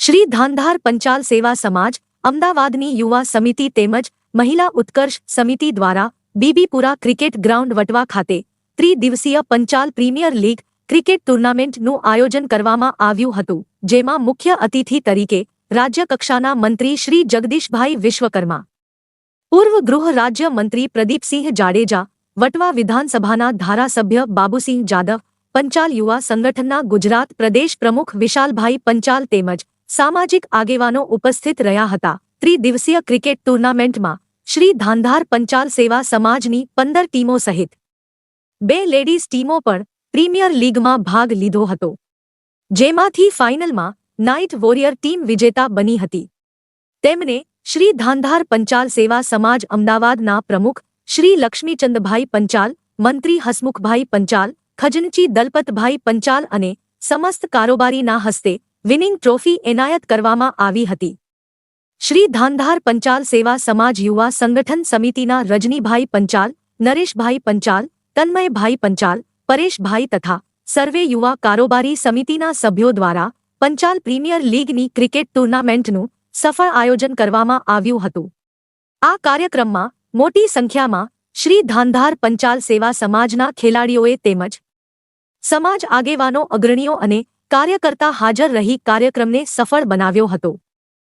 શ્રી ધાંધાર પંચાલ સેવા સમાજ, અમદાવાદની યુવા સમિતિ તેમજ મહિલા ઉત્કર્ષ સમિતિ દ્વારા બીબીપુરા ક્રિકેટ ગ્રાઉન્ડ વટવા ખાતે ત્રિદિવસીય પંચાલ પ્રીમિયર લીગ ક્રિકેટ ટુર્નામેન્ટનું આયોજન કરવામાં આવ્યું હતું, જેમાં મુખ્ય અતિથિ તરીકે રાજ્યકક્ષાના મંત્રી શ્રી જગદીશભાઈ વિશ્વકર્મા, પૂર્વ ગૃહ રાજ્ય મંત્રી પ્રદીપસિંહ જાડેજા, વટવા વિધાનસભાના ધારાસભ્ય બાબુસિંહ જાદવ પંચાલ યુવા સંગઠનના ગુજરાત પ્રદેશ પ્રમુખ વિશાલભાઈ પંચાલ તેમજ સામાજિક આગેવાનો ઉપસ્થિત રહ્યા હતા. ત્રિદિવસીય ક્રિકેટ ટુર્નામેન્ટમાં શ્રી ધાંધાર પંચાલ સેવા સમાજની પંદર ટીમો સહિત બે લેડીઝ ટીમો પણ પ્રીમિયર લીગમાં ભાગ લીધો હતો. જેમાંથી ફાઇનલમાં નાઇટ વોરિયર ટીમ વિજેતા બની હતી. તેમને શ્રી ધાંધાર પંચાલ સેવા સમાજ અમદાવાદના પ્રમુખ શ્રી લક્ષ્મીચંદભાઈ પંચાલ, મંત્રી હસમુખભાઈ પંચાલ ખજનચી, દલપતભાઈ પંચાલ અને સમસ્ત કારોબારીના હસ્તે વિનિંગ ટ્રોફી એનાયત કરવામાં આવી હતી. શ્રી ધાંધાર પંચાલ સેવા સમાજ યુવા સંગઠન સમિતિના રજનીભાઈ પંચાલ, નરેશભાઈ પંચાલ, તન્મયભાઈ પંચાલ, પરેશભાઈ તથા સર્વે યુવા કારોબારી સમિતિના સભ્યો દ્વારા પંચાલ પ્રીમિયર લીગની ક્રિકેટ ટુર્નામેન્ટનું સફળ આયોજન કરવામાં આવ્યું હતું. આ કાર્યક્રમમાં મોટી સંખ્યામાં શ્રી ધાંધાર પંચાલ સેવા સમાજના ખેલાડીઓએ તેમજ સમાજ આગેવાનો અગ્રણીઓ અને કાર્યકર્તા હાજર રહી કાર્યક્રમને સફળ બનાવ્યો હતો.